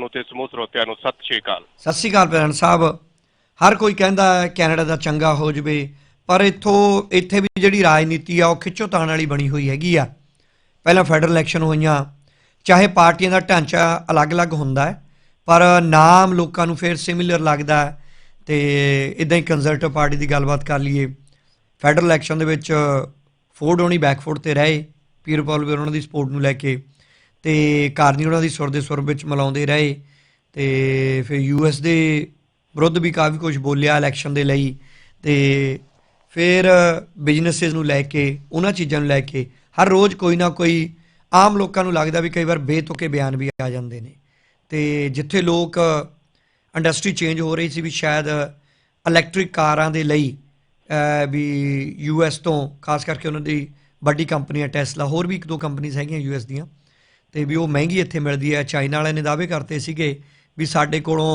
ਨੂੰ ਤੇ ਸਮੂਹ ਸਰੋਤਿਆਂ ਨੂੰ ਸਤਿ ਸ਼੍ਰੀ ਅਕਾਲ। ਸਤਿ ਸ਼੍ਰੀ ਅਕਾਲ ਭੈਣ ਸਾਹਿਬ। ਹਰ ਕੋਈ ਕਹਿੰਦਾ ਹੈ ਕੈਨੇਡਾ ਦਾ ਚੰਗਾ ਹੋ ਜਵੇ, ਪਰ ਇੱਥੋਂ, ਇੱਥੇ ਵੀ ਜਿਹੜੀ ਰਾਜਨੀਤੀ ਆ, ਉਹ ਖਿੱਚੋਤਾਣ ਵਾਲੀ ਬਣੀ ਹੋਈ ਹੈਗੀ ਆ। ਪਹਿਲਾਂ ਫੈਡਰਲ ਇਲੈਕਸ਼ਨ ਹੋਈਆਂ, ਚਾਹੇ ਪਾਰਟੀਆਂ ਦਾ ਢਾਂਚਾ ਅਲੱਗ-ਅਲੱਗ ਹੁੰਦਾ ਹੈ, ਪਰ ਨਾਮ ਲੋਕਾਂ ਨੂੰ ਫੇਰ ਸਿਮਿਲਰ ਲੱਗਦਾ ਹੈ। ਤੇ ਇਦਾਂ ਹੀ ਕੰਜ਼ਰਵੇਟਿਵ ਪਾਰਟੀ ਦੀ ਗੱਲਬਾਤ ਕਰ ਲਈਏ, ਫੈਡਰਲ ਇਲੈਕਸ਼ਨ ਦੇ ਵਿੱਚ, ਫੋਰਡ ਹੋਣੀ ਬੈਕਫੋਰਡ ਤੇ ਰਹੇ, ਪੀਰ ਪਾਲ ਵੀ ਉਹਨਾਂ ਦੀ ਸਪੋਰਟ ਨੂੰ ਲੈ ਕੇ। ਤੇ ਕਾਰਨੀ ਉਹਨਾਂ ਦੀ ਸੁਰ ਦੇ ਸੁਰ ਵਿੱਚ ਮਿਲਾਉਂਦੇ ਰਹੇ ਤੇ ਫਿਰ ਯੂਐਸ ਦੇ ਵਿਰੁੱਧ ਵੀ ਕਾਫੀ ਕੁਝ ਬੋਲਿਆ ਇਲੈਕਸ਼ਨ ਦੇ ਲਈ ਤੇ ਫਿਰ ਬਿਜ਼ਨੈਸਸ ਨੂੰ ਲੈ ਕੇ ਉਹਨਾਂ ਚੀਜ਼ਾਂ ਨੂੰ ਲੈ ਕੇ ਹਰ ਰੋਜ਼ ਕੋਈ ਨਾ ਕੋਈ ਆਮ ਲੋਕਾਂ ਨੂੰ ਲੱਗਦਾ ਵੀ ਕਈ ਵਾਰ ਬੇਤੁਕੇ ਬਿਆਨ ਵੀ ਆ ਜਾਂਦੇ ਨੇ। ਤੇ ਜਿੱਥੇ ਲੋਕ ਇੰਡਸਟਰੀ ਚੇਂਜ ਹੋ ਰਹੀ ਸੀ ਵੀ ਸ਼ਾਇਦ ਇਲੈਕਟ੍ਰਿਕ ਕਾਰਾਂ ਦੇ ਲਈ ਅਹ, ਵੀ ਯੂਐਸ ਤੋਂ ਖਾਸ ਕਰਕੇ ਉਹਨਾਂ ਦੀ ਵੱਡੀ ਕੰਪਨੀ ਹੈ ਟੈਸਲਾ ਹੋਰ ਵੀ ਇੱਕ ਦੋ ਕੰਪਨੀਆਂ ਹੈਗੀਆਂ ਯੂਐਸ ਦੀਆਂ ਤੇ ਵੀ ਉਹ ਮਹਿੰਗੀ ਇੱਥੇ ਮਿਲਦੀ ਹੈ। ਚਾਈਨਾ ਵਾਲਿਆਂ ਨੇ ਦਾਅਵੇ ਕਰਤੇ ਸੀਗੇ ਵੀ ਸਾਡੇ ਕੋਲੋਂ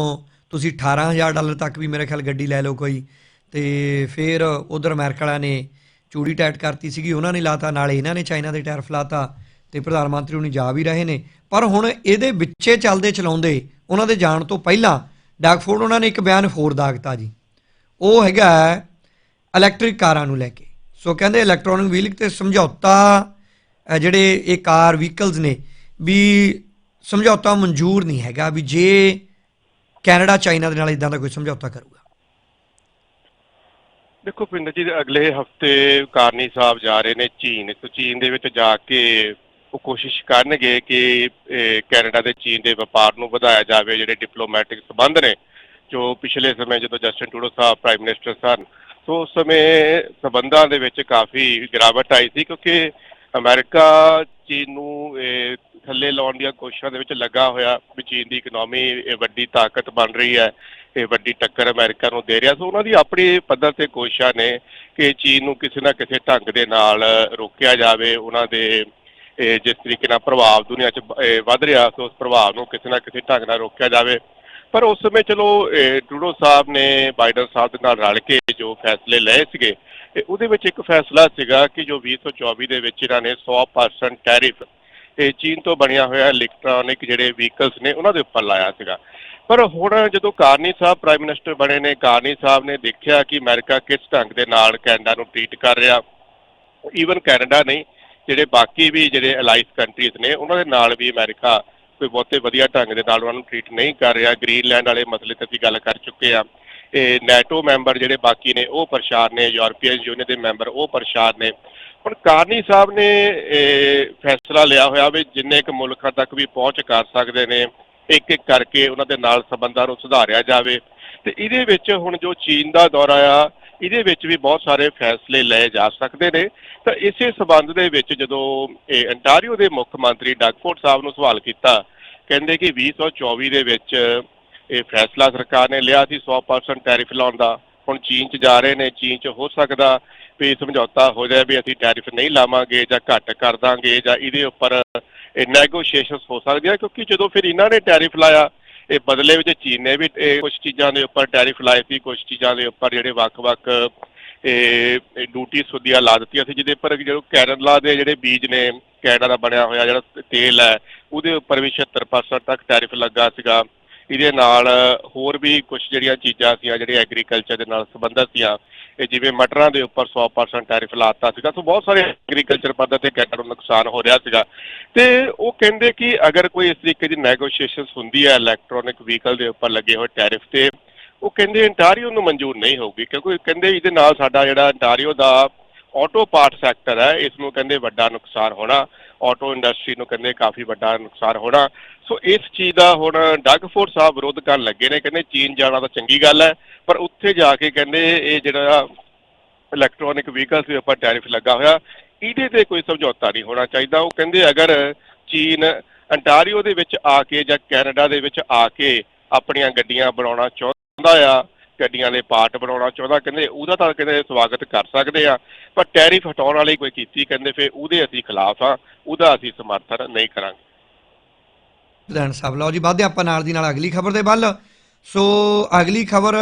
ਤੁਸੀਂ 18000 ਡਾਲਰ ਤੱਕ ਵੀ ਮੇਰੇ ਖਿਆਲ ਗੱਡੀ ਲੈ ਲਓ ਕੋਈ। ਤੇ ਫਿਰ ਉਧਰ ਅਮਰੀਕਾ ਵਾਲਿਆਂ ਨੇ ਚੂੜੀ ਟਾਈਟ ਕਰਤੀ ਸੀਗੀ, ਉਹਨਾਂ ਨੇ ਲਾਤਾ, ਨਾਲੇ ਇਹਨਾਂ ਨੇ ਚਾਈਨਾ ਦੇ ਟੈਰਫ ਲਾਤਾ ਤੇ ਪ੍ਰਧਾਨ ਮੰਤਰੀ ਉਹਨੀ ਜਾ ਵੀ ਰਹੇ ਨੇ। ਪਰ ਹੁਣ ਇਹਦੇ ਵਿੱਚੇ ਚੱਲਦੇ ਚਲਾਉਂਦੇ, ਉਹਨਾਂ ਦੇ ਜਾਣ ਤੋਂ ਪਹਿਲਾਂ ਡਾਕਫੋਰਡ ਉਹਨਾਂ ਨੇ ਇੱਕ ਬਿਆਨ ਹੋਰ ਦਾਗਤਾ ਜੀ। ਉਹ ਹੈਗਾ ਇਲੈਕਟ੍ਰਿਕ ਕਾਰਾਂ ਨੂੰ ਲੈ ਕੇ। ਸੋ ਕਹਿੰਦੇ ਇਲੈਕਟ੍ਰੋਨਿਕ ਵੀਲਿੰਗ ਤੇ ਸਮਝੌਤਾ ਜਿਹੜੇ ਇਹ ਕਾਰ ਵਹੀਕਲਸ ਨੇ ਵੀ ਸਮਝੌਤਾ ਮਨਜ਼ੂਰ ਨਹੀਂ ਹੈਗਾ ਵੀ ਜੇ ਕੈਨੇਡਾ, ਚਾਈਨਾ ਦੇ ਨਾਲ ਇਦਾਂ ਦਾ ਕੋਈ ਸਮਝੌਤਾ ਕਰੂਗਾ। ਦੇਖੋ ਪਿੰਡ ਜੀ, ਅਗਲੇ ਹਫ਼ਤੇ ਕਾਰਨੀ ਸਾਹਿਬ ਜਾ ਰਹੇ ਨੇ ਚੀਨ। ਤੋਂ ਚੀਨ ਦੇ ਵਿੱਚ ਜਾ ਕੇ ਉਹ ਕੋਸ਼ਿਸ਼ ਕਰਨਗੇ ਕਿ ਕੈਨੇਡਾ ਤੇ ਚੀਨ ਦੇ ਵਪਾਰ ਨੂੰ ਵਧਾਇਆ ਜਾਵੇ, ਜਿਹੜੇ ਡਿਪਲੋਮੈਟਿਕ ਸਬੰਧ ਨੇ, ਜੋ ਪਿਛਲੇ ਸਮੇਂ ਜਦੋਂ ਜਸਟਿਨ ਟੂਡੋ ਸਾਹਿਬ ਪ੍ਰਾਈਮ ਮਿਨਿਸਟਰ ਸਨ, ਸੋ ਉਸ ਸਮੇਂ ਸਬੰਧਾਂ ਦੇ ਵਿੱਚ ਕਾਫੀ ਗਿਰਾਵਟ ਆਈ ਸੀ, ਕਿਉਂਕਿ ਅਮਰੀਕਾ ਚੀਨ ਨੂੰ ਥੱਲੇ ਲਾਉਣ ਦੀਆਂ ਕੋਸ਼ਿਸ਼ਾਂ ਦੇ ਵਿੱਚ ਲੱਗਾ ਹੋਇਆ ਵੀ ਚੀਨ ਦੀ ਇਕਨੋਮੀ ਇਹ ਵੱਡੀ ਤਾਕਤ ਬਣ ਰਹੀ ਹੈ, ਇਹ ਵੱਡੀ ਟੱਕਰ ਅਮਰੀਕਾ ਨੂੰ ਦੇ ਰਿਹਾ। ਸੋ ਉਹਨਾਂ ਦੀ ਆਪਣੀ ਪੱਧਰ ਤੇ ਕੋਸ਼ਿਸ਼ਾਂ ਨੇ ਕਿ ਚੀਨ ਨੂੰ ਕਿਸੇ ਨਾ ਕਿਸੇ ਢੰਗ ਦੇ ਨਾਲ ਰੋਕਿਆ ਜਾਵੇ, ਉਹਨਾਂ ਦੇ ਜਿਸ ਤਰੀਕੇ ਨਾਲ ਪ੍ਰਭਾਵ ਦੁਨੀਆ 'ਚ ਵੱਧ ਰਿਹਾ, ਸੋ ਉਸ ਪ੍ਰਭਾਵ ਨੂੰ ਕਿਸੇ ਨਾ ਕਿਸੇ ਢੰਗ ਨਾਲ ਰੋਕਿਆ ਜਾਵੇ। ਪਰ ਉਸ ਸਮੇਂ ਚਲੋ, ਇਹ ਟਰੂਡੋ ਸਾਹਿਬ ਨੇ ਬਾਈਡਨ ਸਾਹਿਬ ਦੇ ਨਾਲ ਰਲ ਕੇ ਜੋ ਫੈਸਲੇ ਲਏ ਸੀਗੇ ਤੇ ਉਹਦੇ ਵਿੱਚ ਇੱਕ ਫੈਸਲਾ ਸੀਗਾ ਕਿ ਜੋ 2024 ਦੇ ਵਿੱਚ ਇਹਨਾਂ ਨੇ 100% ਟੈਰਿਫ ਇਹ ਚੀਨ ਤੋਂ ਬਣਿਆ ਹੋਇਆ ਇਲੈਕਟ੍ਰੋਨਿਕ ਜਿਹੜੇ ਵਹੀਕਲਸ ਨੇ ਉਹਨਾਂ ਦੇ ਉੱਪਰ ਲਾਇਆ ਸੀਗਾ। ਪਰ ਹੁਣ ਜਦੋਂ ਕਾਰਨੀ ਸਾਹਿਬ ਪ੍ਰਾਈਮ ਮਿਨਿਸਟਰ ਬਣੇ ਨੇ, ਕਾਰਨੀ ਸਾਹਿਬ ਨੇ ਦੇਖਿਆ ਕਿ ਅਮਰੀਕਾ ਕਿਸ ਢੰਗ ਦੇ ਨਾਲ ਕੈਨੇਡਾ ਨੂੰ ਟ੍ਰੀਟ ਕਰ ਰਿਹਾ ਈਵਨ ਕੈਨੇਡਾ ਨਹੀਂ, ਜਿਹੜੇ ਬਾਕੀ ਵੀ ਜਿਹੜੇ ਅਲਾਈਸ ਕੰਟਰੀਜ਼ ਨੇ, ਉਹਨਾਂ ਦੇ ਨਾਲ ਵੀ ਅਮਰੀਕਾ ਕੋਈ ਬਹੁਤੇ ਵਧੀਆ ਢੰਗ ਦੇ ਨਾਲ ਉਹਨਾਂ ਨੂੰ ਟ੍ਰੀਟ ਨਹੀਂ ਕਰ ਰਿਹਾ। ਗ੍ਰੀਨਲੈਂਡ ਵਾਲੇ ਮਸਲੇ ਤੇ ਅਸੀਂ ਗੱਲ ਕਰ ਚੁੱਕੇ ਆ ਇਹ ਨੈਟੋ ਮੈਂਬਰ ਜਿਹੜੇ ਬਾਕੀ ਨੇ, ਉਹ ਪਰੇਸ਼ਾਨ ਨੇ, ਯੂਰਪੀਅਨ ਯੂਨੀਅਨ ਦੇ ਮੈਂਬਰ, ਉਹ ਪਰੇਸ਼ਾਨ ਨੇ। ਹੁਣ ਕਾਰਨੀ ਸਾਹਿਬ ਨੇ, ਇਹ ਫੈਸਲਾ ਲਿਆ ਹੋਇਆ ਵੀ ਜਿੰਨੇ ਕੁ ਮੁਲਕਾਂ ਤੱਕ ਵੀ ਪਹੁੰਚ ਕਰ ਸਕਦੇ ਨੇ, ਇੱਕ ਇੱਕ ਕਰਕੇ ਉਹਨਾਂ ਦੇ ਨਾਲ ਸੰਬੰਧਾਂ ਨੂੰ ਸੁਧਾਰਿਆ ਜਾਵੇ। ਤੇ ਇਹਦੇ ਵਿੱਚ ਹੁਣ ਜੋ ਚੀਨ ਦਾ ਦੌਰਾ ਆ, ਇਹਦੇ ਵਿੱਚ ਵੀ ਬਹੁਤ ਸਾਰੇ ਫੈਸਲੇ ਲਏ ਜਾ ਸਕਦੇ ਨੇ। ਤਾਂ ਇਸੇ ਸਬੰਧ ਦੇ ਵਿੱਚ ਜਦੋਂ ਇਹ ਅੰਟਾਰੀਓ ਦੇ ਮੁੱਖ ਮੰਤਰੀ ਡਗਫੋਰਡ ਸਾਹਿਬ ਨੂੰ ਸਵਾਲ ਕੀਤਾ, ਕਹਿੰਦੇ ਕਿ 2024 ਦੇ ਵਿੱਚ ਇਹ ਫੈਸਲਾ ਸਰਕਾਰ ਨੇ ਲਿਆ ਸੀ 100% ਟੈਰਿਫ ਲਾਉਣ ਦਾ। ਹੁਣ ਚੀਨ 'ਚ ਜਾ ਰਹੇ ਨੇ, ਚੀਨ 'ਚ ਹੋ ਸਕਦਾ ਵੀ ਸਮਝੌਤਾ ਹੋ ਜਾਏ ਵੀ ਅਸੀਂ ਟੈਰਿਫ ਨਹੀਂ ਲਾਵਾਂਗੇ ਜਾਂ ਘੱਟ ਕਰ ਦਾਂਗੇ ਜਾਂ ਇਹਦੇ ਉੱਪਰ ਇਹ ਨੈਗੋਸ਼ੀਏਸ਼ਨਸ ਹੋ ਸਕਦੀਆਂ, ਕਿਉਂਕਿ ਜਦੋਂ ਫਿਰ ਇਹਨਾਂ ਨੇ ਟੈਰਿਫ ਲਾਇਆ, ਇਹ ਬਦਲੇ ਵਿੱਚ ਚੀਨ ਨੇ ਵੀ ਕੁਝ ਚੀਜ਼ਾਂ ਦੇ ਉੱਪਰ ਟੈਰਿਫ ਲਾਏ ਸੀ ਕੁਝ ਚੀਜ਼ਾਂ ਦੇ ਉੱਪਰ ਜਿਹੜੇ ਵੱਖ-ਵੱਖ ਇਹ ਡਿਊਟੀ ਸੁਦੀਆਂ ਲਾ ਦਿੱਤੀਆਂ ਸੀ, ਜਿਹਦੇ ਉੱਪਰ ਜਦੋਂ ਕੈਨੇਡਾ ਦੇ ਜਿਹੜੇ ਬੀਜ ਨੇ, ਕੈਨੇਡਾ ਦਾ ਬਣਿਆ ਹੋਇਆ ਜਿਹੜਾ ਤੇਲ ਹੈ, ਉਹਦੇ ਉੱਪਰ ਵੀ 76% ਤੱਕ ਟੈਰਿਫ ਲੱਗਾ ਸੀਗਾ। ਇਹਦੇ ਨਾਲ ਹੋਰ ਵੀ ਕੁਝ ਜਿਹੜੀਆਂ ਚੀਜ਼ਾਂ ਸੀਆਂ ਜਿਹੜੀਆਂ ਐਗਰੀਕਲਚਰ ਦੇ ਨਾਲ ਸੰਬੰਧਿਤ ਸੀਆਂ, ਇਹ ਜਿਵੇਂ ਮਟਰਾਂ ਦੇ ਉੱਪਰ 100% ਟੈਰਿਫ ਲਾਤਾ ਸੀਗਾ, ਸੋ ਬਹੁਤ ਸਾਰੇ ਐਗਰੀਕਲਚਰ ਪੱਧਰ ਤੇ ਕੈਨੇਡਾ ਨੂੰ ਨੁਕਸਾਨ ਹੋ ਰਿਹਾ ਸੀਗਾ। ਤੇ ਉਹ ਕਹਿੰਦੇ ਕਿ ਅਗਰ ਕੋਈ ਇਸ ਤਰੀਕੇ ਦੀ ਨੈਗੋਸ਼ੀਏਸ਼ਨਸ ਹੁੰਦੀ ਹੈ ਇਲੈਕਟ੍ਰੋਨਿਕ ਵਹੀਕਲ ਦੇ ਉੱਪਰ ਲੱਗੇ ਹੋਏ ਟੈਰਿਫ ਤੇ, ਉਹ ਕਹਿੰਦੇ ਅੰਟਾਰੀਓ ਨੂੰ ਮਨਜ਼ੂਰ ਨਹੀਂ ਹੋਊਗੀ, ਕਿਉਂਕਿ ਕਹਿੰਦੇ ਇਹਦੇ ਨਾਲ ਸਾਡਾ ਜਿਹੜਾ ਅੰਟਾਰੀਓ ਦਾ ਆਟੋ ਪਾਰਟ ਸੈਕਟਰ ਹੈ, ਇਸ ਨੂੰ ਕਹਿੰਦੇ ਵੱਡਾ ਨੁਕਸਾਨ ਹੋਣਾ। ਆਟੋ ਇੰਡਸਟਰੀ ਨੂੰ ਕਹਿੰਦੇ ਕਾਫੀ ਵੱਡਾ ਨੁਕਸਾਨ ਹੋਣਾ। ਸੋ ਇਸ ਚੀਜ਼ ਦਾ ਹੁਣ ਡਗਫੋਰਡ ਸਾਹਿਬ ਵਿਰੋਧ ਕਰਨ ਲੱਗੇ ਨੇ, ਕਹਿੰਦੇ ਚੀਨ ਜਾਣਾ ਤਾਂ ਚੰਗੀ ਗੱਲ ਹੈ, ਪਰ ਉੱਥੇ ਜਾ ਕੇ ਕਹਿੰਦੇ ਇਹ ਜਿਹੜਾ ਇਲੈਕਟ੍ਰੋਨਿਕ ਵਹੀਕਲਸ ਦੇ ਉੱਪਰ ਟੈਰਿਫ ਲੱਗਾ ਹੋਇਆ, ਇਹਦੇ ਤੇ ਕੋਈ ਸਮਝੌਤਾ ਨਹੀਂ ਹੋਣਾ ਚਾਹੀਦਾ। ਉਹ ਕਹਿੰਦੇ ਅਗਰ ਚੀਨ ਅੰਟਾਰੀਓ ਦੇ ਵਿੱਚ ਆ ਕੇ ਜਾਂ ਕੈਨੇਡਾ ਦੇ ਵਿੱਚ ਆ ਕੇ ਆਪਣੀਆਂ ਗੱਡੀਆਂ ਬਣਾਉਣਾ ਚਾਹੁੰਦਾ ਆ ਗੱਡੀਆਂ ਦੇ ਪਾਰਟ ਬਣਾਉਣਾ ਚਾਹੁੰਦਾ ਕਹਿੰਦੇ ਉਹਦਾ ਤਾਂ ਕਹਿੰਦੇ ਸਵਾਗਤ ਕਰ ਸਕਦੇ ਆ ਪਰ ਟੈਰਿਫ ਹਟਾਉਣ ਵਾਲੀ ਕੋਈ ਕੀਤੀ ਕਹਿੰਦੇ ਫੇ ਉਹਦੇ ਅਸੀਂ ਖਿਲਾਫ ਆ ਉਹਦਾ ਅਸੀਂ ਸਮਰਥਨ ਨਹੀਂ ਕਰਾਂਗੇ। ਪ੍ਰਧਾਨ ਸਾਹਿਬ ਲਓ ਜੀ ਵਾਧੇ ਆਪਾਂ ਨਾਲ ਦੀ ਨਾਲ ਅਗਲੀ ਖਬਰ ਦੇ ਵੱਲ। ਸੋ ਅਗਲੀ ਖਬਰ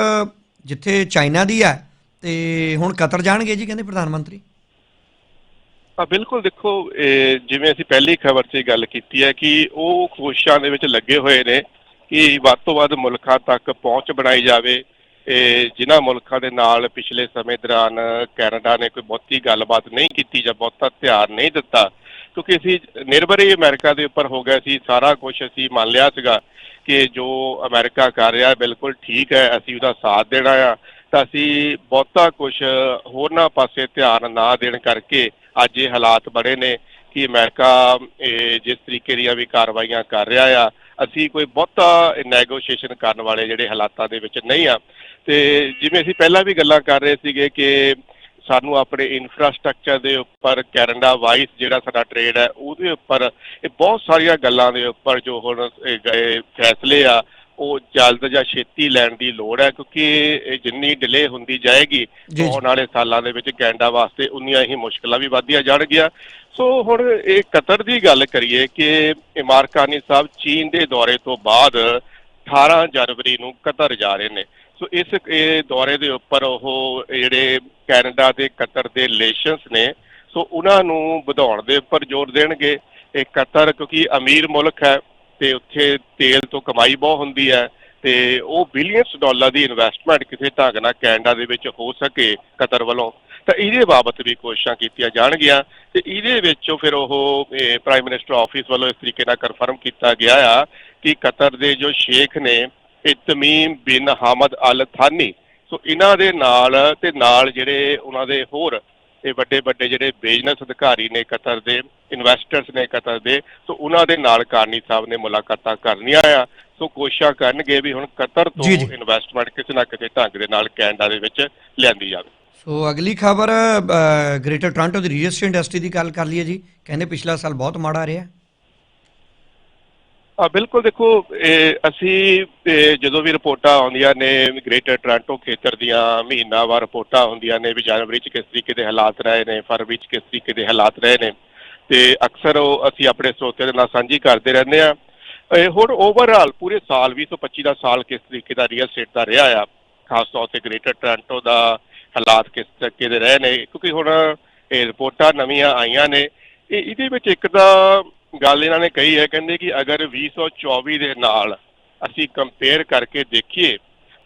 ਜਿੱਥੇ ਚਾਈਨਾ ਦੀ ਹੈ ਤੇ ਹੁਣ ਕਤਰ ਜਾਣਗੇ ਜੀ ਕਹਿੰਦੇ ਪ੍ਰਧਾਨ ਮੰਤਰੀ। ਆ ਬਿਲਕੁਲ ਦੇਖੋ ਜਿਵੇਂ ਅਸੀਂ ਪਹਿਲੀ ਖਬਰ 'ਚ ਗੱਲ ਕੀਤੀ ਹੈ ਕਿ ਉਹ ਕੋਸ਼ਿਸ਼ਾਂ ਦੇ ਵਿੱਚ ਲੱਗੇ ਹੋਏ ਨੇ ਕਿ ਵੱਧ ਤੋਂ ਵੱਧ ਮੁਲਕਾਂ ਤੱਕ ਪਹੁੰਚ ਬਣਾਈ ਜਾਵੇ ਇਹ ਜਿਨ੍ਹਾਂ ਮੁਲਕਾਂ ਦੇ ਨਾਲ ਪਿਛਲੇ ਸਮੇਂ ਦੌਰਾਨ ਕੈਨੇਡਾ ਨੇ ਕੋਈ ਬਹੁਤੀ ਗੱਲਬਾਤ ਨਹੀਂ ਕੀਤੀ ਜਾਂ ਬਹੁਤਾ ਧਿਆਨ ਨਹੀਂ ਦਿੱਤਾ, ਕਿਉਂਕਿ ਅਸੀਂ ਨਿਰਭਰ ਹੀ ਅਮਰੀਕਾ ਦੇ ਉੱਪਰ ਹੋ ਗਿਆ ਸੀ, ਸਾਰਾ ਕੁਝ ਅਸੀਂ ਮੰਨ ਲਿਆ ਸੀਗਾ ਕਿ ਜੋ ਅਮਰੀਕਾ ਕਰ ਰਿਹਾ ਬਿਲਕੁਲ ਠੀਕ ਹੈ, ਅਸੀਂ ਉਹਦਾ ਸਾਥ ਦੇਣਾ ਆ, ਤਾਂ ਅਸੀਂ ਬਹੁਤਾ ਕੁਝ ਹੋਰਨਾਂ ਪਾਸੇ ਧਿਆਨ ਨਾ ਦੇਣ ਕਰਕੇ ਅੱਜ ਇਹ ਹਾਲਾਤ ਬੜੇ ਨੇ ਕਿ ਅਮਰੀਕਾ ਜਿਸ ਤਰੀਕੇ ਦੀਆਂ ਵੀ ਕਾਰਵਾਈਆਂ ਕਰ ਰਿਹਾ ਆ ਅਸੀਂ ਕੋਈ ਬਹੁਤਾ ਨੈਗੋਸ਼ੀਏਸ਼ਨ ਕਰਨ ਵਾਲੇ ਜਿਹੜੇ ਹਾਲਾਤਾਂ ਦੇ ਵਿੱਚ ਨਹੀਂ ਆ। ਤੇ ਜਿਵੇਂ ਅਸੀਂ ਪਹਿਲਾਂ ਵੀ ਗੱਲਾਂ ਕਰ ਰਹੇ ਸੀਗੇ ਕਿ ਸਾਨੂੰ ਆਪਣੇ ਇਨਫਰਾਸਟ੍ਰਕਚਰ ਦੇ ਉੱਪਰ ਕੈਨੇਡਾ ਵਾਈਸ ਜਿਹੜਾ ਸਾਡਾ ਟ੍ਰੇਡ ਹੈ, ਉਹਦੇ ਉੱਪਰ ਇਹ ਬਹੁਤ ਸਾਰੀਆਂ ਗੱਲਾਂ ਦੇ ਉੱਪਰ ਜੋ ਹੁਣ ਗਏ ਫੈਸਲੇ ਆ ਉਹ ਜਲਦ ਜਾਂ ਛੇਤੀ ਲੈਣ ਦੀ ਲੋੜ ਹੈ ਕਿਉਂਕਿ ਜਿੰਨੀ ਡਿਲੇ ਹੁੰਦੀ ਜਾਏਗੀ। ਆਉਣ ਵਾਲੇ ਸਾਲਾਂ ਦੇ ਵਿੱਚ ਕੈਨੇਡਾ ਵਾਸਤੇ ਉਨੀਆਂ ਹੀ ਮੁਸ਼ਕਲਾਂ ਵੀ ਵਧਦੀਆਂ ਜਾਣਗੀਆਂ। ਸੋ ਹੁਣ ਇਹ ਕਤਰ ਦੀ ਗੱਲ ਕਰੀਏ ਕਿ ਇਮਾਰਕਾਨੀ ਸਾਹਿਬ ਚੀਨ ਦੇ ਦੌਰੇ ਤੋਂ ਬਾਅਦ 18 ਜਨਵਰੀ ਨੂੰ ਕਤਰ ਜਾ ਰਹੇ ਨੇ। ਸੋ ਇਸ ਇਹ ਦੌਰੇ ਦੇ ਉੱਪਰ ਉਹ ਜਿਹੜੇ ਕੈਨੇਡਾ ਤੇ ਕਤਰ ਦੇ ਰਿਲੇਸ਼ਨਸ ਨੇ ਸੋ ਉਹਨਾਂ ਨੂੰ ਵਧਾਉਣ ਦੇ ਉੱਪਰ ਜ਼ੋਰ ਦੇਣਗੇ। ਇਹ ਕਤਰ ਕਿਉਂਕਿ ਅਮੀਰ ਮੁਲਕ ਹੈ ਤੇ ਉੱਥੇ ਤੇਲ ਤੋਂ ਕਮਾਈ ਬਹੁਤ ਹੁੰਦੀ ਹੈ ਤੇ ਉਹ ਬਿਲੀਅਨਸ ਡਾਲਰ ਦੀ ਇਨਵੈਸਟਮੈਂਟ ਕਿਸੇ ਢੰਗ ਨਾਲ ਕੈਨੇਡਾ ਦੇ ਵਿੱਚ ਹੋ ਸਕੇ ਕਤਰ ਵੱਲੋਂ। ਤਾਂ ਇਹਦੇ ਬਾਬਤ ਵੀ ਕੋਸ਼ਿਸ਼ਾਂ ਕੀਤੀਆਂ ਜਾਣਗੀਆਂ ਤੇ ਇਹਦੇ ਵਿੱਚੋਂ ਫਿਰ ਉਹ ਪ੍ਰਾਈਮ ਮਿਨਿਸਟਰ ਆਫਿਸ ਵੱਲੋਂ ਇਸ ਤਰੀਕੇ ਨਾਲ ਕਨਫਰਮ ਕੀਤਾ ਗਿਆ ਆ ਕਿ ਕਤਰ ਦੇ ਜੋ ਸ਼ੇਖ ਨੇ ਇਤਮੀਮ ਬਿਨ ਹਾਮਦ ਅਲ ਥਾਨੀ ਸੋ ਇਹਨਾਂ ਦੇ ਨਾਲ ਤੇ ਨਾਲ ਜਿਹੜੇ ਉਹਨਾਂ ਦੇ ਹੋਰ ਇਹ ਵੱਡੇ ਵੱਡੇ ਜਿਹੜੇ ਬਿਜ਼ਨਸ ਅਧਿਕਾਰੀ ਨੇ ਕਤਰ ਦੇ ਇਨਵੈਸਟਰਸ ਨੇ ਕਤਰ ਦੇ ਸੋ ਉਹਨਾਂ ਦੇ ਨਾਲ ਕਾਰਨੀ ਸਾਹਿਬ ਨੇ ਮੁਲਾਕਾਤਾਂ ਕਰਨੀਆਂ ਆ। ਸੋ ਕੋਸ਼ਿਸ਼ਾਂ ਕਰਨਗੇ ਵੀ ਹੁਣ ਕਤਰ ਤੋਂ। ਇਨਵੈਸਟਮੈਂਟ ਕਿਸੇ ਨਾ ਕਿਸੇ ਢੰਗ ਦੇ ਨਾਲ ਕੈਨੇਡਾ ਦੇ ਵਿੱਚ ਲਿਆਂਦੀ ਜਾਵੇ। ਸੋ ਅਗਲੀ ਖਬਰ ਗ੍ਰੇਟਰ ਟੋਰਾਂਟੋ ਦੀ ਰੀਅਲ ਇੰਡਸਟਰੀ ਦੀ ਗੱਲ ਕਰ ਲਈਏ ਜੀ। ਕਹਿੰਦੇ ਪਿਛਲਾ ਸਾਲ ਬਹੁਤ ਮਾੜਾ ਰਿਹਾ। ਬਿਲਕੁਲ ਦੇਖੋ, ਇਹ ਅਸੀਂ, ਇਹ ਜਦੋਂ ਵੀ ਰਿਪੋਰਟਾਂ ਆਉਂਦੀਆਂ ਨੇ ਗ੍ਰੇਟਰ ਟੋਰਾਂਟੋ ਖੇਤਰ ਦੀਆਂ, ਮਹੀਨਾਵਾਰ ਰਿਪੋਰਟਾਂ ਹੁੰਦੀਆਂ ਨੇ ਵੀ ਜਨਵਰੀ 'ਚ ਕਿਸ ਤਰੀਕੇ ਦੇ ਹਾਲਾਤ ਰਹੇ ਨੇ, ਫਰਵਰੀ 'ਚ ਕਿਸ ਤਰੀਕੇ ਦੇ ਹਾਲਾਤ ਰਹੇ ਨੇ, ਤੇ ਅਕਸਰ ਉਹ ਅਸੀਂ ਆਪਣੇ ਸਰੋਤਿਆਂ ਦੇ ਨਾਲ ਸਾਂਝੀ ਕਰਦੇ ਰਹਿੰਦੇ ਆ ਇਹ ਹੁਣ ਓਵਰਆਲ ਪੂਰੇ ਸਾਲ 2025 ਦਾ ਸਾਲ ਕਿਸ ਤਰੀਕੇ ਦਾ ਰੀਅਲ ਸਟੇਟ ਦਾ ਰਿਹਾ ਆ, ਖਾਸ ਤੌਰ ਤੇ ਗ੍ਰੇਟਰ ਟੋਰਾਂਟੋ ਦਾ ਹਾਲਾਤ ਕਿਸ ਤਰੀਕੇ ਦੇ ਰਹੇ ਨੇ, ਕਿਉਂਕਿ ਹੁਣ ਇਹ ਰਿਪੋਰਟਾਂ ਨਵੀਆਂ ਆਈਆਂ ਨੇ ਇਹਦੇ ਵਿੱਚ ਇੱਕ ਤਾਂ ਗੱਲ ਇਹਨਾਂ ਨੇ ਕਹੀ ਹੈ, ਕਹਿੰਦੇ ਕਿ ਅਗਰ 2024 ਦੇ ਨਾਲ ਅਸੀਂ ਕੰਪੇਅਰ ਕਰਕੇ ਦੇਖੀਏ,